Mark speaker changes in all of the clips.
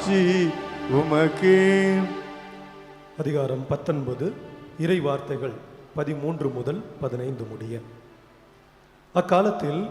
Speaker 1: ஆட்சி உமக்கு.
Speaker 2: அதிகாரம் பத்தொன்பது இறை வார்த்தைகள் பதிமூன்று முதல் பதினைந்து முடிய. அக்காலத்தில்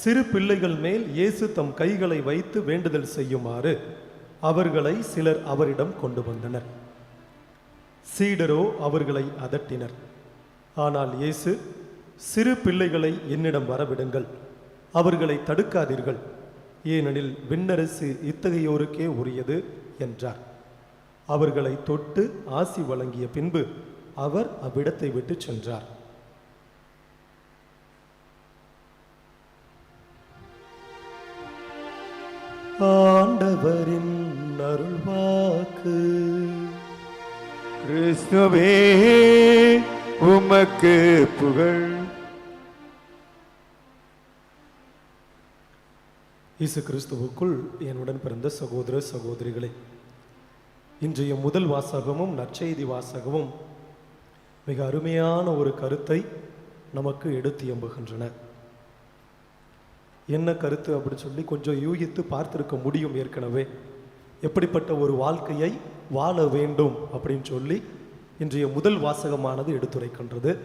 Speaker 2: சிறு பிள்ளைகள் மேல் இயேசு தம் கைகளை வைத்து வேண்டுதல் செய்யுமாறு அவர்களை சிலர் அவரிடம் கொண்டு வந்தனர். சீடரோ அவர்களை அதட்டினர். ஆனால் இயேசு சிறு பிள்ளைகளை என்னிடம் வரவிடுங்கள் அவர்களை தடுக்காதீர்கள். ஏனெனில் விண்ணரசு இத்தகையோருக்கே உரியது என்றார். அவர்களை தொட்டு ஆசி வழங்கிய பின்பு அவர் அவ்விடத்தை விட்டு சென்றார். ஆண்டவரின் அருள்வாக்கு.
Speaker 1: கிறிஸ்துவே உமக்கு புகழ்.
Speaker 2: இயேசு கிறிஸ்துவுக்குள் என்னுடன் பிறந்த சகோதர சகோதரிகளே இன்றைய முதல் வாசகமும் நற்செய்தி வாசகமும் மிக அருமையான ஒரு கருத்தை நமக்கு எடுத்து எம்புகின்றன. என்ன கருத்து அப்படின்னு சொல்லி கொஞ்சம் யூகித்து பார்த்திருக்க முடியும் ஏற்கனவே. எப்படிப்பட்ட ஒரு வாழ்க்கையை வாழ வேண்டும் அப்படின்னு சொல்லி இன்றைய முதல் வாசகமானது எடுத்துரைக்கின்றது.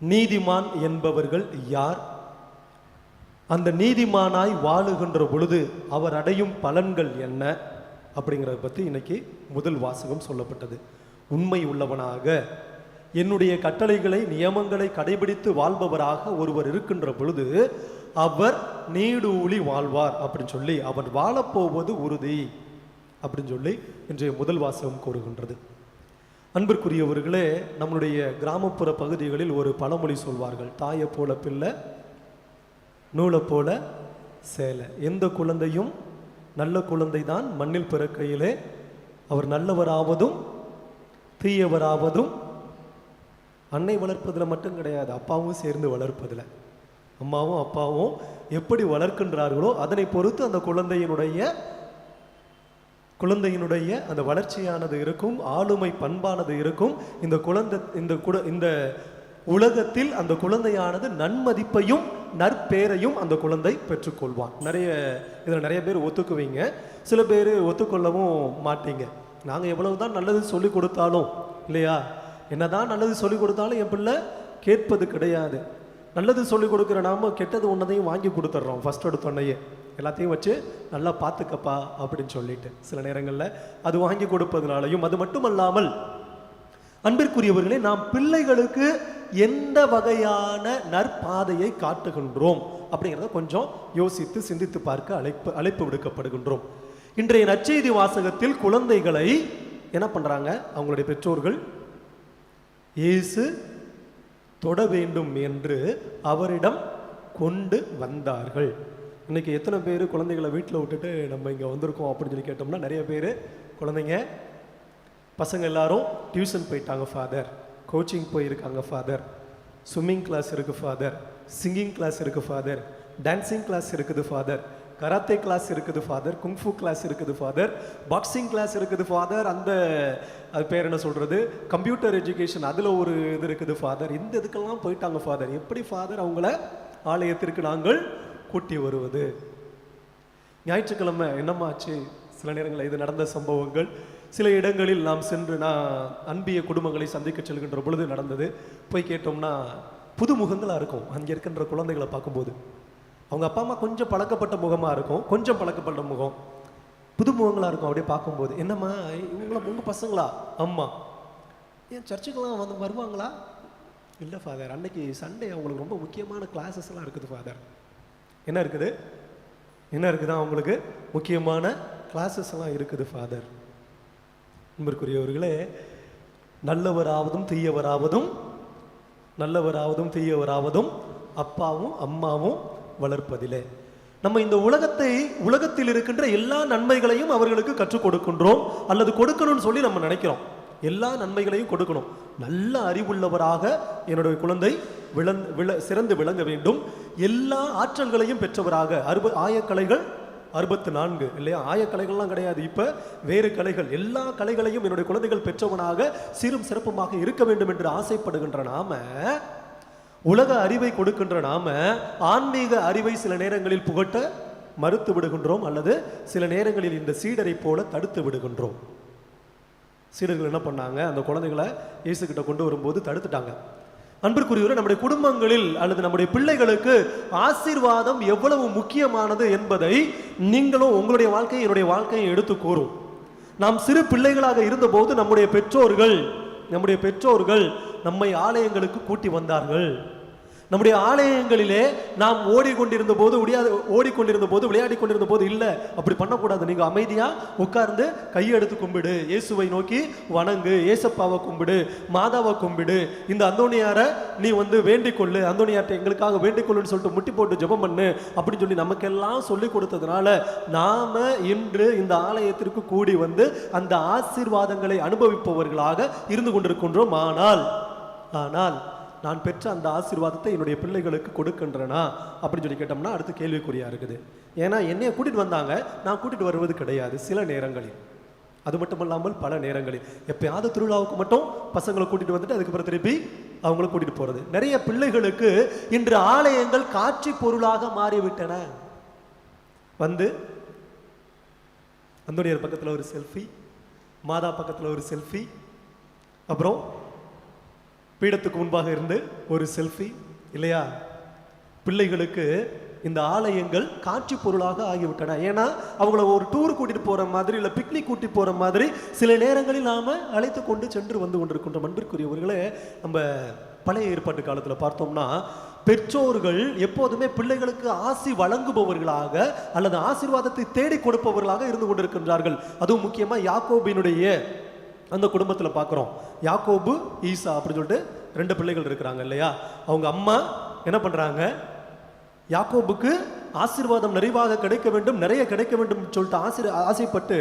Speaker 2: நீதிமான் என்பவர்கள் யார்? அந்த நீதிமானாய் வாழுகின்ற பொழுது அவர் அடையும் பலன்கள் என்ன? அப்படிங்கிறத பற்றி இன்னைக்கு முதல் வாசகம் சொல்லப்பட்டது. உண்மை உள்ளவனாக என்னுடைய கட்டளைகளை நியமங்களை கடைபிடித்து வாழ்பவராக ஒருவர் இருக்கின்ற பொழுது அவர் நீடூழி வாழ்வார் அப்படின்னு சொல்லி அவர் வாழப்போவது உறுதி அப்படின்னு சொல்லி இன்றைய முதல் வாசகம் கூறுகின்றது. அன்பிற்குரியவர்களே நம்மளுடைய கிராமப்புற பகுதிகளில் ஒரு பழமொழி சொல்வார்கள் தாயை போல பிள்ளை நூலை போல சேலை. எந்த குழந்தையும் நல்ல குழந்தை தான் மண்ணில் பிறக்கையிலே அவர் நல்லவராவதும் தீயவராவதும் அன்னை வளர்ப்பதில் மட்டும் கிடையாது அப்பாவும் சேர்ந்து வளர்ப்பதில். அம்மாவும் அப்பாவும் எப்படி வளர்க்கின்றார்களோ அதனை பொறுத்து அந்த குழந்தையினுடைய குழந்தையினுடைய அந்த வளர்ச்சியானது இருக்கும் ஆளுமை பண்பானது இருக்கும். இந்த குழந்தை இந்த குட இந்த உலகத்தில் அந்த குழந்தையானது நன்மதிப்பையும் நற்பேரையும் அந்த குழந்தை பெற்றுக்கொள்வான். நிறைய இதில் நிறைய பேர் ஒத்துக்குவீங்க. சில பேர் ஒத்துக்கொள்ளவும் மாட்டீங்க. நாங்கள் எவ்வளவு தான் நல்லது சொல்லி கொடுத்தாலும் இல்லையா? என்னதான் நல்லது சொல்லி கொடுத்தாலும் என் பிள்ளை கேட்பது கிடையாது. நல்லது சொல்லி கொடுக்குற நாம கெட்டது ஒன்றதையும் வாங்கி கொடுத்துட்றோம் ஃபர்ஸ்ட் எடுத்தோன்னையே எல்லாத்தையும் வச்சு நல்லா பார்த்துக்கப்பா அப்படின்னு சொல்லிட்டு சில நேரங்களில் அது வாங்கி கொடுப்பதனாலையும் அது மட்டுமல்லாமல் அன்பிற்குரியவர்களே நாம் பிள்ளைகளுக்கு எந்த வகையான நற்பாதையை காட்டுகின்றோம் அப்படிங்கிறத கொஞ்சம் யோசித்து சிந்தித்து பார்க்க அழைப்பு அழைப்பு விடுக்கப்படுகின்றோம். இன்றைய நற்செய்தி வாசகத்தில் குழந்தைகளை என்ன பண்ணுறாங்க அவங்களுடைய பெற்றோர்கள் இயேசு தொட வேண்டும் என்று அவரிடம் கொண்டு வந்தார்கள். இன்னைக்கு எத்தனை பேர் குழந்தைகளை வீட்டில் விட்டுட்டு நம்ம இங்கே வந்திருக்கோம் அப்படின்னு சொல்லி கேட்டோம்னா நிறைய பேர் குழந்தைங்க பசங்க எல்லாரும் டியூஷன் போயிட்டாங்க ஃபாதர். கோச்சிங் போயிருக்காங்க ஃபாதர் ஸ்விம்மிங் கிளாஸ் இருக்குது ஃபாதர் சிங்கிங் கிளாஸ் இருக்குது ஃபாதர் டான்சிங் கிளாஸ் இருக்குது ஃபாதர் கராத்தே கிளாஸ் இருக்குது ஃபாதர் குங்ஃபு கிளாஸ் இருக்குது ஃபாதர் பாக்ஸிங் கிளாஸ் இருக்குது ஃபாதர் அந்த அது பேர் என்ன சொல்கிறது கம்ப்யூட்டர் எஜுகேஷன் அதில் ஒரு இது இருக்குது ஃபாதர் இந்த இதுக்கெல்லாம் போயிட்டாங்க ஃபாதர் எப்படி ஃபாதர் அவங்கள ஆலயத்திற்கு நாங்கள் கூட்டி வருவது? ஞாயிற்றுக்கிழமை என்னமாச்சு சில நேரங்களில் இது நடந்த சம்பவங்கள். சில இடங்களில் நாம் சென்று நான் அன்பிய குடும்பங்களை சந்திக்க செல்கின்ற பொழுது நடந்தது. போய் கேட்டோம்னா புது முகங்களாக இருக்கும். அங்கே இருக்கின்ற குழந்தைகளை பார்க்கும்போது. அவங்க அப்பா அம்மா கொஞ்சம் பழக்கப்பட்ட முகமாக இருக்கும். கொஞ்சம் பழக்கப்பட்ட முகம். புது முகங்களாக இருக்கும் அப்படியே பார்க்கும்போது. என்னம்மா இவங்கள உங்கள் பசங்களா? அம்மா. ஏன் சர்ச்சுக்கெல்லாம் வந்து வருவாங்களா? இல்லை ஃபாதர் அன்னைக்கு சண்டே அவங்களுக்கு ரொம்ப முக்கியமான கிளாஸஸ்லாம் இருக்குது ஃபாதர் என்ன இருக்குது? என்ன இருக்குதா அவங்களுக்கு? முக்கியமான கிளாஸஸ்லாம் எல்லாம் இருக்குது ஃபாதர் அன்பிற்குரியவர்களே நல்லவராவதும் தீயவராவதும் நல்லவராவதும் தீயவராவதும் அப்பாவும் அம்மாவும் வளர்ப்பதிலே. நம்ம இந்த உலகத்தை உலகத்தில் இருக்கின்ற எல்லா நன்மைகளையும் அவர்களுக்கு கற்றுக் கொடுக்கின்றோம். அல்லது கொடுக்கணும்னு சொல்லி நம்ம நினைக்கிறோம். எல்லா நன்மைகளையும் கொடுக்கணும். நல்ல அறிவுள்ளவராக என்னுடைய குழந்தை விளந் விள சிறந்து விளங்க வேண்டும். எல்லா ஆற்றல்களையும் பெற்றவராக அறுப ஆயக்கலைகள் அறுபத்து நான்கு இல்லையா? ஆயக்கலைகள்லாம் கிடையாது. இப்போ வேறு கலைகள் எல்லா கலைகளையும் என்னுடைய குழந்தைகள் பெற்றவனாக சீரும் சிறப்புமாக இருக்க வேண்டும் என்று ஆசைப்படுகின்ற நாம உலக அறிவை கொடுக்கின்ற நாம ஆன்மீக அறிவை சில நேரங்களில் புகட்ட மறுத்து விடுகின்றோம் அல்லது சில நேரங்களில் இந்த சீடரை போல தடுத்து விடுகின்றோம். சீடர்கள் என்ன பண்ணாங்க? அந்த குழந்தைகளை இயேசுக்கிட்ட கொண்டு வரும்போது தடுத்துட்டாங்க. அன்பிற்குரியவர் நம்முடைய குடும்பங்களில் அல்லது நம்முடைய பிள்ளைகளுக்கு ஆசீர்வாதம் எவ்வளவு முக்கியமானது என்பதை நீங்களும் உங்களுடைய வாழ்க்கையை என்னுடைய வாழ்க்கையை எடுத்து கூறும். நாம் சிறு பிள்ளைகளாக இருந்தபோது நம்முடைய பெற்றோர்கள் நம்முடைய பெற்றோர்கள் நம்மை ஆலயங்களுக்கு கூட்டி வந்தார்கள். நம்முடைய ஆலயங்களிலே நாம் ஓடிக்கொண்டிருந்த போது முடியாது ஓடிக்கொண்டிருந்த போது விளையாடி கொண்டிருந்த போது இல்லை. அப்படி பண்ணக்கூடாது. நீங்கள் அமைதியாக உட்கார்ந்து கையெடுத்து கும்பிடு. இயேசுவை நோக்கி வணங்கு. ஏசப்பாவை கும்பிடு. மாதாவை கும்பிடு. இந்த அந்தோனியாரை நீ வந்து வேண்டிக்கொள்ளு. அந்தோனியார்ட்ட எங்களுக்காக வேண்டிக்கொள்ளுன்னு சொல்லிட்டு முட்டி போட்டு ஜெபம் பண்ணு. அப்படின்னு சொல்லி நமக்கெல்லாம் சொல்லி கொடுத்ததுனால நாம் இன்று இந்த ஆலயத்திற்கு கூடி வந்து அந்த ஆசீர்வாதங்களை அனுபவிப்பவர்களாக இருந்து கொண்டிருக்கின்றோம். ஆனால் ஆனால் நான் பெற்ற அந்த ஆசீர்வாதத்தை என்னுடைய பிள்ளைகளுக்கு கொடுக்கின்றனா? அப்படின்னு சொல்லி கேட்டோம்னா அடுத்து கேள்விக்குறியாக இருக்குது. ஏன்னா என்னையை கூட்டிகிட்டு வந்தாங்க. நான் கூட்டிகிட்டு வருவது கிடையாது சில நேரங்களில். அது மட்டும் இல்லாமல் பல நேரங்களில். எப்பயாவது திருவிழாவுக்கு மட்டும் பசங்களை கூட்டிகிட்டு வந்துட்டு அதுக்கப்புறம் திருப்பி அவங்கள கூட்டிகிட்டு போகிறது நிறைய பிள்ளைகளுக்கு இன்று ஆலயங்கள் காட்சி பொருளாக மாறிவிட்டன. வந்து அந்தோனியர் பக்கத்தில் ஒரு செல்ஃபி மாதா பக்கத்தில் ஒரு செல்ஃபி அப்புறம் பீடத்துக்கு முன்பாக இருந்து ஒரு செல்ஃபி இல்லையா? பிள்ளைகளுக்கு இந்த ஆலயங்கள் காட்சி பொருளாக ஆகிவிட்டன. ஏன்னா அவங்கள ஒரு டூர் கூட்டிட்டு போற மாதிரி இல்லை பிக்னிக் கூட்டி போற மாதிரி சில நேரங்களில் நாம அழைத்து கொண்டு சென்று வந்து கொண்டிருக்கின்ற அன்பிற்குரியவர்களே நம்ம பழைய ஏற்பாட்டு காலத்துல பார்த்தோம்னா பெற்றோர்கள் எப்போதுமே பிள்ளைகளுக்கு ஆசி வழங்குபவர்களாக அல்லது ஆசீர்வாதத்தை தேடி கொடுப்பவர்களாக இருந்து கொண்டிருக்கின்றார்கள். அதுவும் முக்கியமா யாக்கோபினுடைய அந்த குடும்பத்தில் பார்க்குறோம் யாக்கோபு ஈசா அப்படின்னு சொல்லிட்டு ரெண்டு பிள்ளைகள் இருக்கிறாங்க இல்லையா? அவங்க அம்மா என்ன பண்ணுறாங்க யாக்கோபுக்கு ஆசீர்வாதம் நிறைவாக கிடைக்க வேண்டும் நிறைய கிடைக்க வேண்டும் சொல்லிட்டு ஆசிர் ஆசைப்பட்டு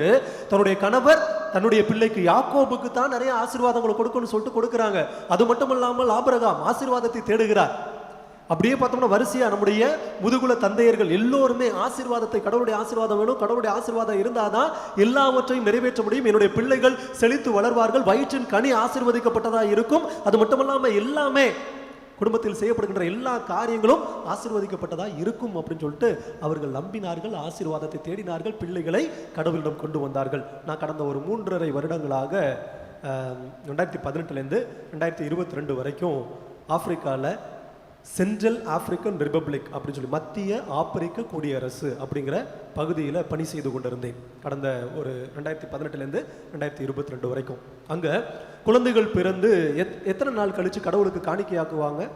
Speaker 2: தன்னுடைய கணவர் தன்னுடைய பிள்ளைக்கு யாக்கோபுக்கு தான் நிறைய ஆசீர்வாதங்களை கொடுக்கணும்னு சொல்லிட்டு கொடுக்குறாங்க. அது மட்டும் இல்லாமல் ஆபரகாம் ஆசீர்வாதத்தை தேடுகிறார். அப்படியே பார்த்தோம்னா வரிசையா நம்முடைய முதுகுல தந்தையர்கள் எல்லோருமே ஆசீர்வாதத்தை கடவுளுடைய ஆசீர்வாதம் வேணும். கடவுளுடைய ஆசீர்வாதம் இருந்தாதான் எல்லாவற்றையும் நிறைவேற்ற முடியும். என்னுடைய பிள்ளைகள் செழித்து வளர்வார்கள். வயிற்றின் கனி ஆசீர்வதிக்கப்பட்டதா இருக்கும். அது மட்டுமல்லாம எல்லாமே குடும்பத்தில் செய்யப்படுகின்ற எல்லா காரியங்களும் ஆசீர்வதிக்கப்பட்டதா இருக்கும் அப்படின்னு சொல்லிட்டு அவர்கள் நம்பினார்கள் ஆசீர்வாதத்தை தேடினார்கள் பிள்ளைகளை கடவுளிடம் கொண்டு வந்தார்கள். நான் கடந்த ஒரு மூன்றரை வருடங்களாக ரெண்டாயிரத்தி பதினெட்டுலேருந்து ரெண்டாயிரத்தி இருபத்தி ரெண்டு வரைக்கும் ஆப்பிரிக்காவில் சென்ட்ரல் ஆப்பிரிக்கன் ரிபப்ளிக் அப்படின்னு சொல்லி மத்திய ஆப்பிரிக்க குடியரசு அப்படிங்கிற பகுதியில் பணி செய்து கொண்டிருந்தேன். கடந்த ஒரு ரெண்டாயிரத்தி பதினெட்டுலேருந்து ரெண்டாயிரத்தி இருபத்தி ரெண்டு வரைக்கும். அங்கே குழந்தைகள் பிறந்து எத் எத்தனை நாள் கழித்து கடவுளுக்கு காணிக்கையாக்குவாங்க?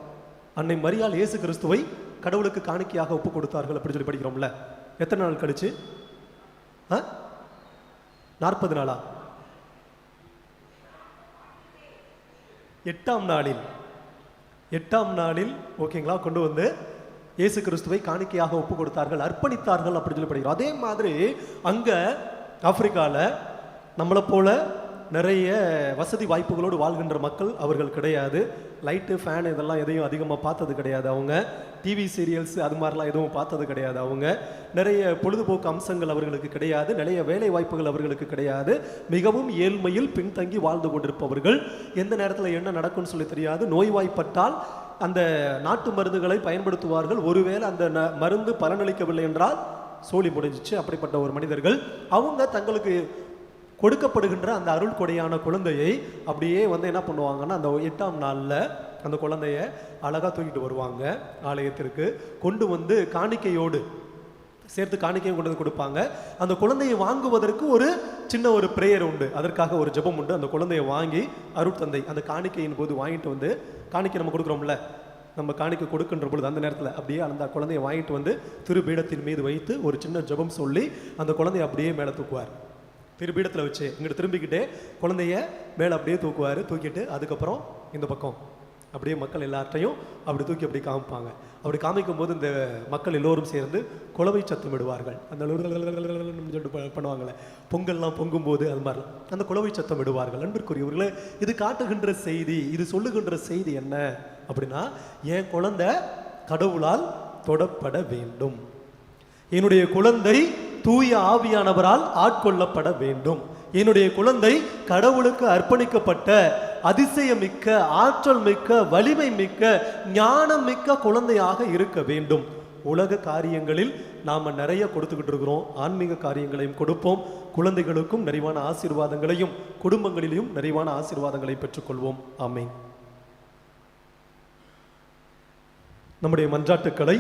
Speaker 2: அன்னை மரியால் இயேசு கிறிஸ்துவை கடவுளுக்கு காணிக்கையாக ஒப்பு கொடுத்தார்கள் அப்படின்னு சொல்லி படிக்கிறோம்ல. எத்தனை நாள் கழிச்சு? ஆ? நாற்பது நாளா? எட்டாம் நாளில். எட்டாம் நாளில் ஓகேங்களா கொண்டு வந்து இயேசு கிறிஸ்துவை காணிக்கையாக ஒப்பு கொடுத்தார்கள் அர்ப்பணித்தார்கள் அப்படின்னு சொல்லி படிக்கிறோம் அதே மாதிரி அங்கே ஆப்பிரிக்காவில் நம்மளை போல நிறைய வசதி வாய்ப்புகளோடு வாழ்கின்ற மக்கள் அவர்கள் கிடையாது. லைட்டு ஃபேன் இதெல்லாம் எதையும் அதிகமாக பார்த்தது கிடையாது அவங்க. டிவி சீரியல்ஸ் அது மாதிரிலாம் எதுவும் பார்த்தது கிடையாது அவங்க. நிறைய பொழுதுபோக்கு அம்சங்கள் அவர்களுக்கு கிடையாது. நிறைய வேலை வாய்ப்புகள் அவர்களுக்கு கிடையாது. மிகவும் ஏழ்மையில் பின்தங்கி வாழ்ந்து கொண்டிருப்பவர்கள். எந்த நேரத்தில் என்ன நடக்கும்னு சொல்லி தெரியாது. நோய்வாய்ப்பட்டால் அந்த நாட்டு மருந்துகளை பயன்படுத்துவார்கள். ஒருவேளை அந்த ந- மருந்து பலனளிக்கவில்லை என்றால் சோழி முடிஞ்சிச்சு. அப்படிப்பட்ட ஒரு மனிதர்கள். அவங்க தங்களுக்கு கொடுக்கப்படுகின்ற அந்த அருள் கொடையான குழந்தையை அப்படியே வந்து என்ன பண்ணுவாங்கன்னா அந்த எட்டாம் நாளில் அந்த குழந்தைய அழகாக தூக்கிட்டு வருவாங்க ஆலயத்திற்கு. கொண்டு வந்து காணிக்கையோடு சேர்த்து காணிக்கையும் கொண்டு வந்து கொடுப்பாங்க. அந்த குழந்தையை வாங்குவதற்கு ஒரு சின்ன ஒரு பிரேயர் உண்டு. அதற்காக ஒரு ஜெபம் உண்டு. அந்த குழந்தையை வாங்கி அருட்தந்தை அந்த காணிக்கையின் போது வாங்கிட்டு வந்து காணிக்கை நம்ம கொடுக்குறோம்ல நம்ம காணிக்கை கொடுக்கின்ற பொழுது அந்த நேரத்தில் அப்படியே அந்த குழந்தையை வாங்கிட்டு வந்து திருபீடத்தின் மீது வைத்து ஒரு சின்ன ஜெபம் சொல்லி அந்த குழந்தையை அப்படியே மேலே தூக்குவார். திருப்பீடத்தில் வச்சு இங்கிட்டு திரும்பிக்கிட்டே குழந்தைய மேலே அப்படியே தூக்குவார். தூக்கிட்டு அதுக்கப்புறம் இந்த பக்கம். அப்படியே மக்கள் எல்லார்ட்டையும் அப்படி தூக்கி அப்படி காமிப்பாங்க. அப்படி காமிக்கும் போது இந்த மக்கள் எல்லோரும் சேர்ந்து குழவை சத்தம் விடுவார்கள் அந்த சொல்லிட்டு பண்ணுவாங்களே பொங்கல்லாம் பொங்கும்போது அது மாதிரி அந்த குழவை சத்தம் விடுவார்கள் அன்பிற்குரியவர்களே இது காட்டுகின்ற செய்தி இது சொல்லுகின்ற செய்தி என்ன? அப்படின்னா என் குழந்தை கடவுளால் தொடப்பட வேண்டும். என்னுடைய குழந்தை தூய ஆவியானவரால் ஆட்கொள்ளப்பட வேண்டும். என்னுடைய குழந்தை கடவுளுக்கு அர்ப்பணிக்கப்பட்ட அதிசயமிக்க ஆற்றல் மிக்க வலிமை மிக்க ஞானம் மிக்க குழந்தையாக இருக்க வேண்டும். உலக காரியங்களில் நாம் நிறைய கொடுத்துக்கிட்டு இருக்கிறோம். ஆன்மீக காரியங்களையும் கொடுப்போம். குழந்தைகளுக்கும் நிறைவான ஆசீர்வாதங்களையும் குடும்பங்களிலும் நிறைவான ஆசீர்வாதங்களை பெற்றுக்கொள்வோம். ஆமை நம்முடைய மன்றாட்டுக்களை